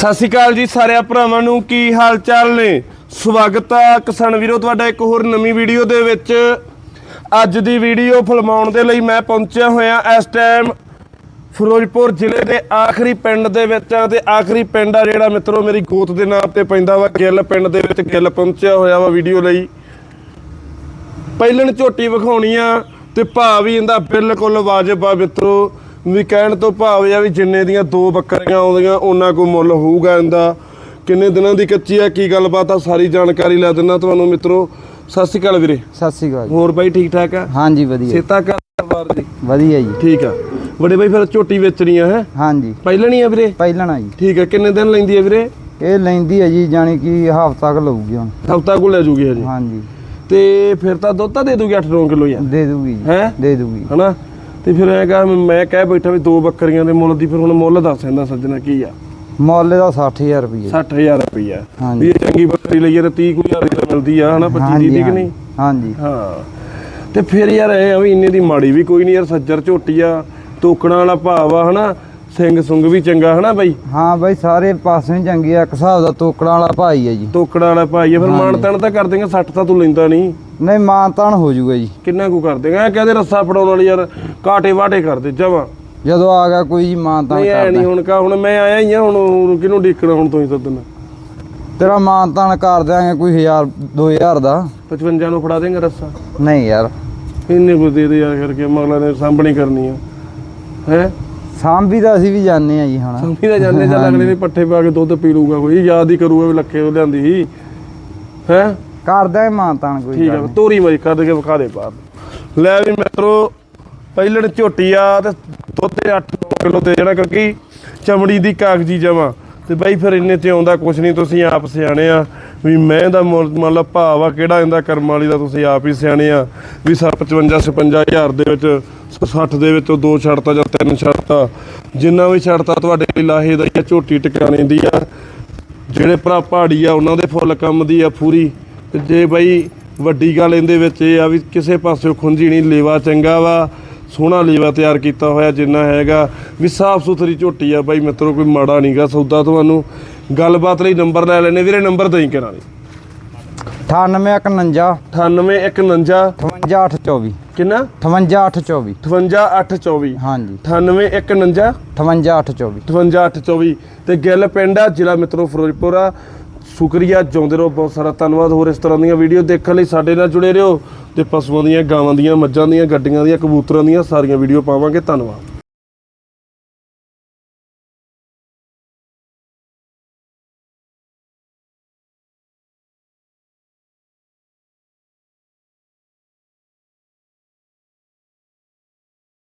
ਸਤਿ ਸ਼੍ਰੀ ਅਕਾਲ ਜੀ ਸਾਰਿਆਂ ਭਰਾਵਾਂ ਨੂੰ, ਕੀ ਹਾਲ ਚਾਲ ਨੇ? ਸਵਾਗਤ ਆ ਕਿਸਾਨ ਵੀਰੋ, ਤੁਹਾਡਾ ਇੱਕ ਹੋਰ ਨਵੀਂ ਵੀਡੀਓ ਦੇ ਵਿੱਚ। ਅੱਜ ਦੀ ਵੀਡੀਓ ਫਿਲਮਾਉਣ ਦੇ ਲਈ ਮੈਂ ਪਹੁੰਚਿਆ ਹੋਇਆ ਇਸ ਟਾਈਮ ਫਿਰੋਜ਼ਪੁਰ ਜ਼ਿਲ੍ਹੇ ਦੇ ਆਖਰੀ ਪਿੰਡ ਦੇ ਵਿੱਚ ਆ ਤੇ ਆਖਰੀ ਪਿੰਡ ਆ ਜਿਹੜਾ ਮਿੱਤਰੋ ਮੇਰੀ ਗੋਤ ਦੇ ਨਾਮ ਤੇ ਪੈਂਦਾ ਵਾ, ਗਿੱਲ ਪਿੰਡ ਦੇ ਵਿੱਚ ਗਿੱਲ ਪਹੁੰਚਿਆ ਹੋਇਆ ਵਾ ਵੀਡੀਓ ਲਈ। ਪਹਿਲਣ ਝੋਟੀ ਵਿਖਾਉਣੀ ਆ ਤੇ ਭਾਅ ਵੀ ਇਹਦਾ ਬਿਲਕੁਲ ਵਾਜਬ ਆ ਮਿੱਤਰੋ। ਵੀ ਕਹਿਣ ਤੋਂ ਭਾਵ ਆ ਵੀ ਜਿੰਨੇ ਦੀਆਂ ਦੋ ਬੱਕਰੀਆਂ ਆਉਂਦੀਆਂ ਉਹਨਾਂ ਕੋ ਮੁੱਲ ਹੋਊਗਾ ਇਹਦਾ। ਕਿੰਨੇ ਦਿਨਾਂ ਦੀ ਕੱਚੀ ਆ ਕੀ ਗੱਲਬਾਤ ਆ ਸਾਰੀ ਜਾਣਕਾਰੀ ਲੈ ਦਿੰਦਾ ਤੁਹਾਨੂੰ ਮਿੱਤਰੋ। ਸਤਿ ਸ਼੍ਰੀ ਅਕਾਲ ਵੀਰੇ। ਸਤਿ ਸ੍ਰੀ ਅਕਾਲ। ਹੋਰ ਬਾਈ ਠੀਕ ਠਾਕ ਆ? ਹਾਂਜੀ ਵਧੀਆ। ਸੇਤਾ ਘਰ ਦੀ? ਵਧੀਆ ਜੀ। ਠੀਕ ਆ। ਬੜੇ ਬਾਈ ਫਿਰ ਝੋਟੀ ਵੇਚਣੀ ਆ ਹੈ? ਹਾਂਜੀ। ਪਹਿਲਣੀ ਆ ਵੀਰੇ? ਪਹਿਲਣਾ ਜੀ। ਠੀਕ ਆ। ਕਿੰਨੇ ਦਿਨ ਲੈਂਦੀ ਆ ਵੀਰੇ? ਇਹ ਲੈਂਦੀ ਹੈ ਜੀ ਜਾਣੀ ਕਿ ਹਫ਼ਤਾ ਕੁ ਲਊਗੀ ਹੁਣ। ਹਫਤਾ ਕੋ ਲੈ ਜੂਗੀ ਹਜੇ। ਹਾਂਜੀ। ਤੇ ਫਿਰ ਤਾਂ ਦੁੱਧ ਤਾਂ ਦੇ ਦੂਗੀ 8-9 ਕਿਲੋ ਯਾਰ ਦੇ ਦੂਗੀ ਜੀ। ਹੈ? ਦੇ ਦੂਗੀ। ਹਨਾ? ਤੇ ਫਿਰ ਐ ਕਹਾਂ ਮੈਂ ਕਹਿ ਬੈਠਾ ਵੀ ਦੋ ਬੱਕਰੀਆਂ ਦੇ ਮੁੱਲ ਦੀ ਫਿਰ ਹੁਣ ਮੁੱਲ ਦੱਸ ਇਹਦਾ ਸੱਜਣਾ ਕੀ ਆ? ਮੁੱਲ ਦਾ 60000 ਰੁਪਏ 60000 ਰੁਪਈਆ। ਹਾਂਜੀ। ਵੀ ਇਹ ਚੰਗੀ ਬੱਕਰੀ ਲਈਏ ਤਾਂ 30 ਕੁ ਹਜ਼ਾਰ ਦੀ ਤਾਂ ਮਿਲਦੀ ਆ ਹਨਾ 25 ਦੀ ਕਿ ਨਹੀਂ? ਹਾਂਜੀ। ਹਾਂ। ਤੇ ਫਿਰ ਯਾਰ ਐ ਆ ਵੀ ਇੰਨੇ ਦੀ ਮਾੜੀ ਵੀ ਕੋਈ ਨਹੀਂ ਯਾਰ ਸੱਜਰ ਝੋਟੀ ਆ ਤੋਕੜਾਂ ਵਾਲਾ ਭਾਵ ਆ ਹਨਾ ਸਿੰਘ ਸੁੰਗ ਵੀ ਚੰਗਾ ਹਨਾ ਬਾਈ? ਹਾਂ ਬਾਈ ਸਾਰੇ ਪਾਸੇ ਹੀ ਚੰਗੀ ਆ। ਇੱਕ ਹਿਸਾਬ ਦਾ ਤੋਕੜਾਂ ਵਾਲਾ ਭਾਈ ਹੈ ਜੀ। ਤੋਕੜਾਂ ਵਾਲਾ ਭਾਈ ਆ ਫਿਰ ਮਾਣ ਤਾਣ ਤਾਂ ਕਰ ਦੇਗਾ 60 ਤਾਂ ਤੂੰ ਲੈਂਦਾ ਨਹੀਂ। ਨਹੀਂ ਮਾਨਤਾਨ ਹੋ ਜਾਊਗਾ ਜੀ। ਕਿੰਨਾ ਕੁ ਕਰ ਦੇਗਾ ਐ ਕਹਦੇ ਰੱਸਾ ਫੜਾਉਣ ਵਾਲੀ ਯਾਰ ਕਾਟੇ ਵਾਟੇ ਕਰ ਦੇ ਜਮਾ ਜਦੋਂ ਆ ਗਿਆ ਕੋਈ ਜੀ ਮਾਨਤਾਨ ਨਹੀਂ ਐ ਨਹੀਂ ਕਰਦਾ। ਹੁਣ ਕਾ ਹੁਣ ਮੈਂ ਆਇਆ ਹੀ ਆ ਹੁਣ ਹੁਣ ਕਿਹਨੂੰ ਡੀਕਣਾ ਹੁਣ ਤੋਂ ਹੀ ਸੱਦਣਾ? ਤੇਰਾ ਮਾਨਤਾਨ ਕਰ ਦਿਆਂਗੇ ਕੋਈ 1000 2000 ਦਾ। 55 ਨੂੰ ਫੜਾ ਦੇਂਗਾ ਰੱਸਾ? ਨਹੀਂ ਯਾਰ। ਇੰਨੇ ਕੋ ਦੇ ਦੇ ਯਾਰ ਕਰਕੇ ਮਗਲਾ ਨੇ ਸਾਂਭਣੀ ਕਰਨੀ ਆ। ਹੈ? ਸਾਂਭੀ ਦਾ ਅਸੀਂ ਵੀ ਜਾਣਦੇ ਆ ਜੀ ਹੁਣ। ਸਾਂਭੀ ਦਾ ਜਾਂਦੇ ਚੱਲ ਅਗਲੇ ਨੇ ਪੱਠੇ ਪਾ ਕੇ ਦੁੱਧ ਪੀ ਲੂਗਾ ਕੋਈ ਯਾਦ ਹੀ ਕਰੂਗਾ ਵੀ ਲੱਖੇ ਉਹ ਲਿਆਂਦੀ ਸੀ। ਹੈ? ਕਰ ਦਿਆਂਗੇ ਮਾਨਤਾਨ ਕੋਈ ਠੀਕ ਗੱਲ ਨੀ। ਤੋਰੀ ਮਜ ਕੱਢ ਕੇ ਵਿਖਾ ਦੇ ਬਾਹਰ। ਲੈ ਵੀ ਮਿੱਤਰੋ ਪਹਿਲਣ ਝੋਟੀ ਆ ਤੇ ਦੁੱਧ ਤੇ 8 ਕਿਲੋ ਤੇ ਜਿਹੜਾ ਕਿਉਂਕਿ ਚਮੜੀ ਦੀ ਕਾਗਜੀ ਜਮਾ। ਤੇ ਬਾਈ ਫਿਰ ਇੰਨੇ ਤੇ ਆਉਂਦਾ ਕੁਛ ਨਹੀਂ ਤੁਸੀਂ ਆਪ ਸਿਆਣੇ ਆ। ਵੀ ਮੈਂ ਦਾ ਮੁੱਲ ਮੰਨ ਲਾ ਭਾਵ ਆ ਕਿਹੜਾ ਇਹਦਾ ਕਰਮ ਵਾਲੀ ਦਾ ਤੁਸੀਂ ਆਪ ਹੀ ਸਿਆਣੇ ਆ। ਵੀ 55 55000 ਦੇ ਵਿੱਚ 60 ਦੇ ਵਿੱਚੋਂ ਦੋ ਛੱਡਤਾ ਜਾਂ ਤਿੰਨ ਛੱਡਤਾ। ਜਿੰਨਾ ਵੀ ਛੱਡਤਾ ਤੁਹਾਡੇ ਲਈ ਲਾਹੇ ਦਾ ਹੀ ਆ ਝੋਟੀ ਟਿਕਾਣੇ ਦੀ ਆ। ਜਿਹੜੇ ਭਰਾ ਪਹਾੜੀ ਆ ਉਹਨਾਂ ਦੇ ਫੁੱਲ ਕੰਮ ਦੀ ਆ ਪੂਰੀ। ਤੇ ਜੇ ਬਾਈ ਵੱਡੀ ਗੱਲ ਇਹਦੇ ਵਿੱਚ ਇਹ ਆ ਵੀ ਕਿਸੇ ਪਾਸਿਓਂ ਖੁੰਝੀ ਨਹੀਂ ਲੇਵਾ ਚੰਗਾ ਵਾ ਸੋਹਣਾ ਲੇਵਾ ਤਿਆਰ ਕੀਤਾ ਹੋਇਆ ਜਿੰਨਾ ਹੈਗਾ। ਵੀ ਸਾਫ਼ ਸੁਥਰੀ ਝੋਟੀ ਆ ਬਾਈ ਮਿੱਤਰੋ ਕੋਈ ਮਾੜਾ ਨਹੀਂਗਾ ਸੌਦਾ ਤੁਹਾਨੂੰ। ਗੱਲਬਾਤ ਲਈ ਨੰਬਰ ਲੈ ਲੈਣੇ ਵੀਰੇ ਨੰਬਰ ਦਈ ਕਰਾਂ ਲਈ 9851 9819 58824 ਕਿੰਨਾ? 58824 58824 ਹਾਂਜੀ। 9819 58824 58824 ਤੇ ਗਿੱਲ ਪਿੰਡ ਆ ਜ਼ਿਲ੍ਹਾ ਮਿੱਤਰੋ ਫਿਰੋਜ਼ਪੁਰ ਆ। ਸ਼ੁਕਰੀਆ ਜਿਉਂਦੇ ਰਹੋ ਬਹੁਤ ਸਾਰਾ ਧੰਨਵਾਦ। ਹੋਰ ਇਸ ਤਰ੍ਹਾਂ ਦੀਆਂ ਵੀਡੀਓ ਦੇਖਣ ਲਈ ਸਾਡੇ ਨਾਲ ਜੁੜੇ ਰਹੋ। ਤੇ ਪਸ਼ੂਆਂ ਦੀਆਂ ਗਾਵਾਂ ਦੀਆਂ ਮੱਝਾਂ ਦੀਆਂ ਗੱਡੀਆਂ ਦੀਆਂ ਕਬੂਤਰਾਂ ਦੀਆਂ ਸਾਰੀਆਂ ਵੀਡੀਓ ਪਾਵਾਂਗੇ। ਧੰਨਵਾਦ।